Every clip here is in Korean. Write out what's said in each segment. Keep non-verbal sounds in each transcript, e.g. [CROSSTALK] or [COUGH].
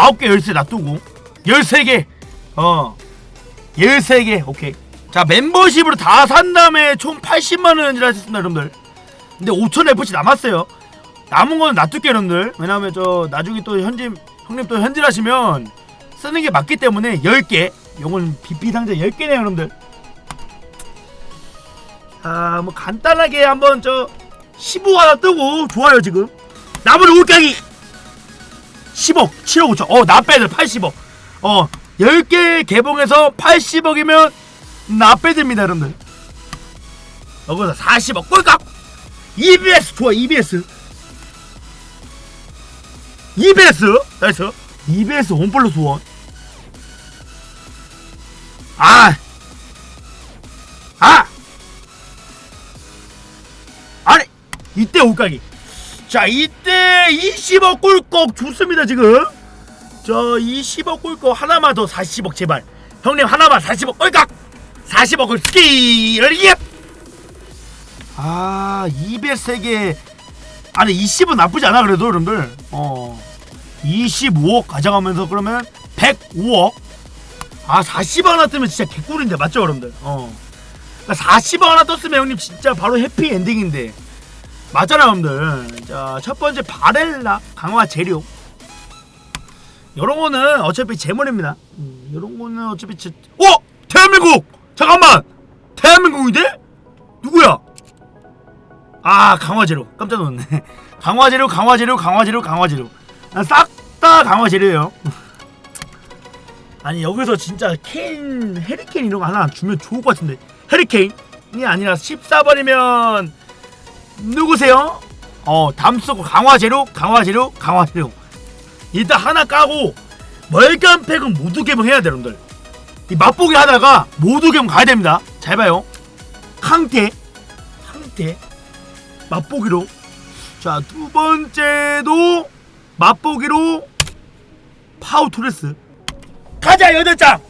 9개 열쇠 놔두고. 13개. 어. 13개. 오케이. 자 멤버십으로 다 산 다음에 총 80만원이라 했습니다 여러분들. 근데 5천 FC 남았어요. 남은 거는 놔둘게요 여러분들. 왜냐면 저 나중에 또 현진 형님 또 현질하시면 쓰는 게 맞기 때문에 10개. 요건 BP 상자 10개네요 여러분들. 아 뭐 간단하게 한번 저 15 하나 뜨고 좋아요 지금. 나머지 올가기 10억 7억 5천. 어 나빼들 80억. 어 10개 개봉해서 80억이면 나빼듭니다 여러분들. 여기서 40억. 꼴깍 EBS 좋아 EBS EBS 나이스. EBS 원 플러스 원. 아! 아! 아니 이때 올가기 자 이때 20억 꿀꺽 좋습니다 지금. 저 20억 꿀꺽 하나만 더 40억 제발. 형님 하나만 40억 꿀깍 40억을 스키를 예! 아 203개 아니 20은 나쁘지 않아 그래도 여러분들. 어. 25억 가져가면서 그러면 105억? 아 40억 하나 뜨면 진짜 개꿀인데 맞죠 여러분들? 어. 그러니까 40억 하나 떴으면 형님 진짜 바로 해피 엔딩인데 맞잖아 여러분들 자 첫 번째 바렐라 강화 재료 요런 거는 어차피 재물입니다 음, 요런 거는 어차피 제... 어! 대한민국! 잠깐만! 대한민국인데? 누구야? 아 강화 재료 깜짝 놀랐네 [LAUGHS] 강화 재료 강화 재료 강화 재료 강화 재료 싹 다 강화 재료예요 [LAUGHS] 아니 여기서 진짜 케인 해리케인 이런 거 하나 주면 좋을 것 같은데 해리케인이 아니라 14번이면 누구세요? 어 담쓰고 강화재료 강화재료 강화재료. 일단 하나 까고 멀간팩은 모두 개봉해야 돼 여러분들. 이 맛보기 하다가 모두 개봉 가야 됩니다. 잘 봐요. 항태. 항태. 맛보기로. 자 두 번째도 맛보기로 파우토레스. 가자 여덟 장!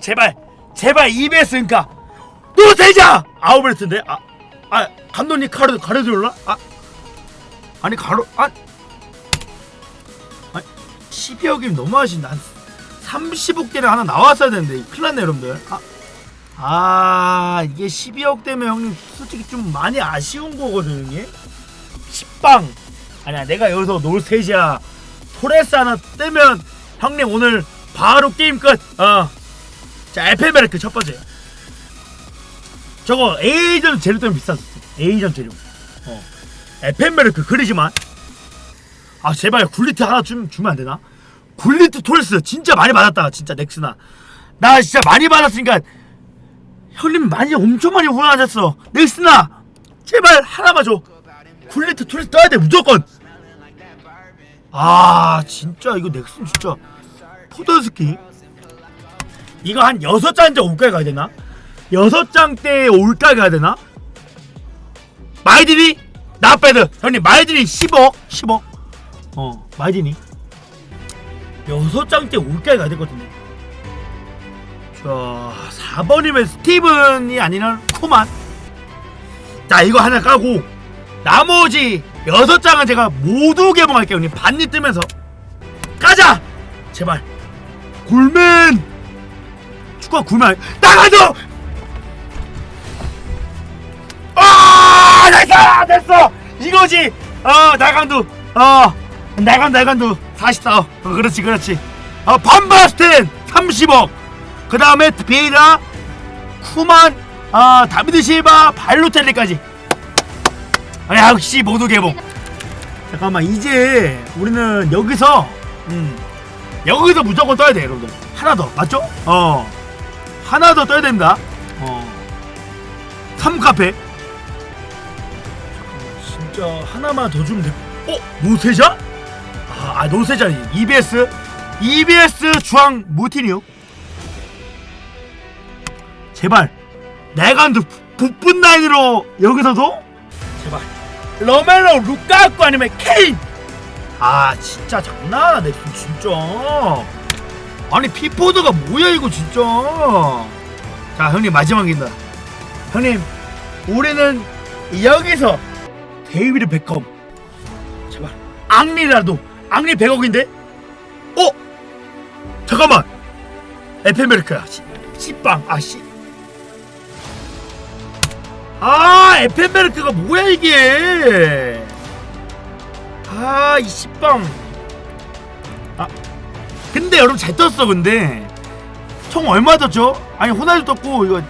제발 제발 EBS니까. 노세자! 아우베르트인데? 아, 아 감독님 가르 가르디올라? 아. 아니 가로 아. 아니 12억이면 너무 하신다 한 30억대는 하나 나왔어야 되는데 큰일 났네 여러분들. 아, 아 이게 12억 되면 형님 솔직히 좀 많이 아쉬운 거거든요 이게 10방. 아니야 내가 여기서 놀세자 토레스 하나 떼면 형님 오늘 바로 게임 끝. 어. 자, 에페메르크 첫 번째. 저거 A전 재료 때문에 비쌌었어. A전 재료. 어. 에페메르크 그리지만 아 제발 굴리트 하나 좀 주면 안 되나? 굴리트 토레스 진짜 많이 받았다. 진짜 넥스나. 나 진짜 많이 받았으니까 형님 많이 엄청 많이 후원하셨어. 넥스나 제발 하나만 줘. 굴리트 토레스 떠야 돼 무조건. 아 진짜 이거 넥슨 진짜 포도스키 이거 한 여섯 장째 올까 가야 되나? 여섯 장대 올까 가야 되나? 마이드니? 나빼드. 형님 마이드니 10억 10억 어 마이드니. 여섯 장대 올까 가야 되거든요 자 4번이면 스티븐이 아니라 코만. 자 이거 하나 까고. 나머지 여섯 장은 제가 모두 개봉할게요 형님. 반입 뜨면서. 가자! 제발. 굴맨 축구 굴맨 나가줘 아 나이스 됐어. 이거지. 어 나간두. 어 나간 나간두. 44 어, 그렇지 그렇지. 어 반바스텐 30억. 그 다음에 비에라 쿠만 아 다비드 실바 발로텔리까지. 아, 역시 모두 개봉. 잠깐만 이제 우리는 여기서 음 여기서 무조건 떠야 돼 여러분들. 하나 더 맞죠? 어. 하나 더 떠야 됩니다. 어. 3카페 진짜 하나만 더 주면 돼. 어? 노세자? 아, 아 노세자. EBS EBS 주황 무티뉴. 제발. 내간도 북분 라인으로 여기서도? 제발. 러멜로 루카쿠 아니면 케인! 아 진짜 장난하나 내 진짜. 아니 피포드가 뭐야 이거 진짜. 자 형님 마지막입니다. 형님 우리는 여기서 데이비드 베컴. 제발 앙리라도 앙리 100억인데? 어? 잠깐만. 에페메르크야. 씨- 씨빵. 아씨. 아 에페메르크가 뭐야 이게? 아이 씨빵. 아. 근데 여러분 잘 떴어 근데. 총 얼마 떴죠? 아니 호날두 떴고 이거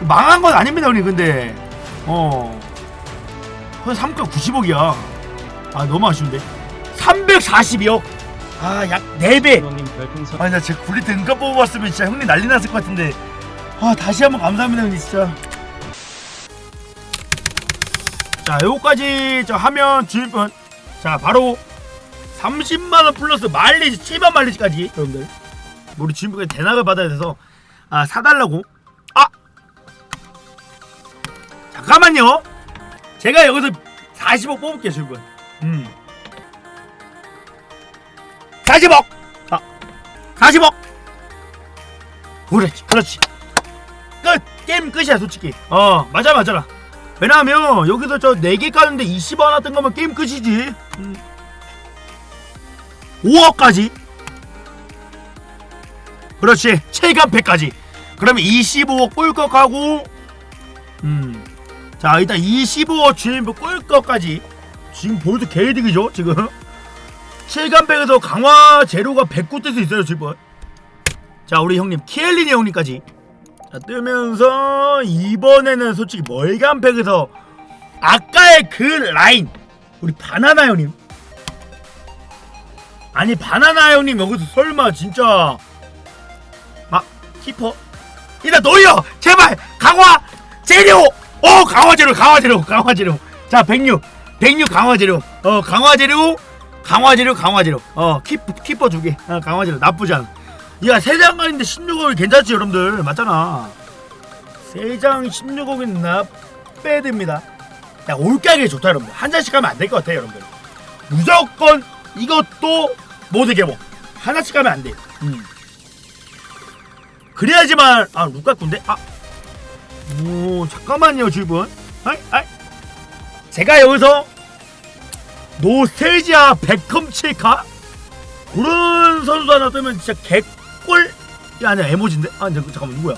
망한 건 아닙니다 우리 근데. 어 거의 3가 90억이야. 아 너무 아쉬운데. 342억? 아 약 4배. 형님 별풍선 아니 나제 굴리트 은가 뽑아봤으면 진짜 형님 난리 났을 것 같은데. 아 다시 한번 감사합니다 형님 진짜. 자 요거까지 저 하면 주인분. 자 바로 30만원 플러스 마일리지 7만 마일리지까지 여러분들. 우리 주인분께 대낙을 받아야 돼서 아 사달라고. 아! 잠깐만요 제가 여기서 40억 뽑을게요 주인분 음 40억! 아 40억! 그렇지 그렇지. 끝! 게임 끝이야 솔직히. 어 맞아 맞아라 왜냐하면 여기서 저 4개 까는데 20원 하나 뜬 거면 게임 끝이지. 음. 5억까지? 그렇지. 체감패까지. 그러면 25억 꿀꺽하고 음 자 일단 25억 주인분 꿀꺽까지. 지금 보여도 개이득이죠 지금. 체감팩에서 강화 재료가 109 뜰 수 있어요 지금 자 우리 형님 키엘리니 형님까지. 자 뜨면서 이번에는 솔직히 멀간팩에서 아까의 그 라인. 우리 바나나 형님. 아니 바나나 형님 여기서 설마 진짜 아 키퍼. 일단 놓여 제발! 강화 재료 오 강화 재료 강화 재료 강화 재료. 자 106 106 강화 재료. 어 강화 재료 강화 재료 강화 재료. 어 키퍼 키퍼 두개 어, 강화 재료. 나쁘지 않아. 야 세장간인데 16억이 괜찮지 여러분들? 맞잖아. 세장 16억은 나 빼듭니다. 야 올가게 좋다 여러분들. 한 잔씩 가면 안 될 것 같아 여러분들. 무조건 이것도 모두 개봉. 하나씩 가면 안돼. 음. 그래야지만 아 루카쿠인데 아 오 잠깐만요 주분 아이 아이. 제가 여기서 노스텔지아 베컴 칠카? 그런 선수 하나 뜨면 진짜 개꿀? 이 아니야 에모진데? 아 잠깐만 누구야?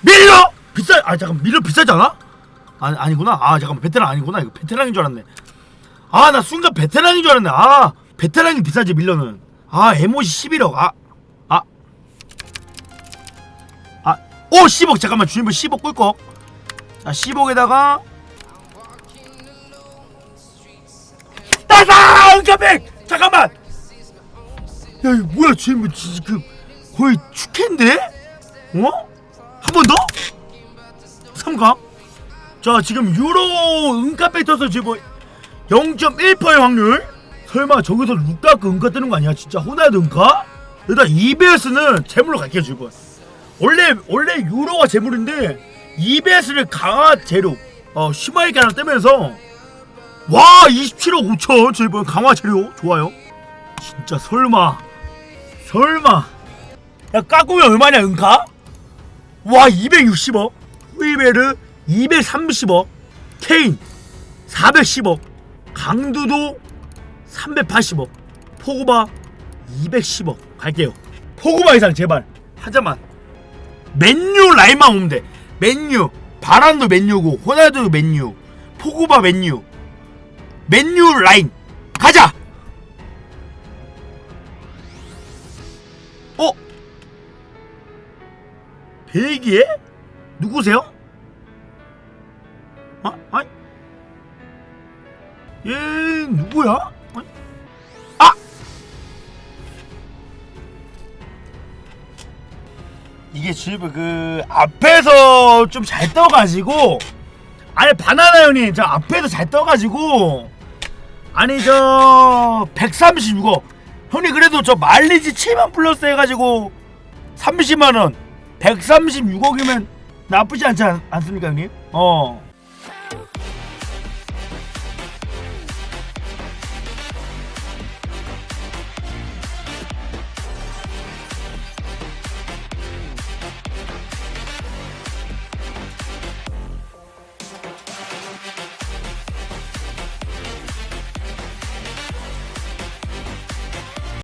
밀러 비싸 아 잠깐 밀러 비싸지 않아? 아니 아니구나. 아 잠깐만 베테랑 아니구나. 이거 베테랑인 줄 알았네. 아 나 순간 베테랑인 줄 알았네. 아 베테랑이 비싸지 밀러는. 아 에모지 11억. 아 아. 오 10억 잠깐만 주인분 10억 꿀꺽. 자 10억에다가 따사! 은카백! 잠깐만! 야 이거 뭐야 주인분? 진짜 그 거의 축해인데? 어? 한 번 더? 3강 자 지금 유로 은카백 떠서 지금. 0.1%의 확률. 설마 저기서 루카크 은카 뜨는 거 아니야? 진짜 호날두 은카? 일단 EBS는 재물로 갈게요 지금 원래 원래 유로가 재물인데 EBS를 강화 재료 어 슈마이게 하나 뜨면서 와 27억 5천 지금 강화 재료. 좋아요. 진짜 설마 설마. 야 까꾸면 얼마냐 은카? 와 260억. 후이베르 230억. 케인 410억. 강두도 380억. 포그바 210억. 갈게요. 포그바 이상 제발. 하자만 맨유 라인만 오면 돼 맨유 바란도 맨유고 호날두 맨유 포그바 맨유 맨유 라인 가자 어? 벨기에? 누구세요? 아, 아, 얘 누구야? 이게 지금 그 앞에서 좀 잘 떠가지고 아니 바나나 형님 저 앞에서 잘 떠가지고 아니 저 136억. 형님 그래도 저 말리지 7만 플러스 해가지고 30만 원. 136억이면 나쁘지 않지 않, 않습니까 형님? 어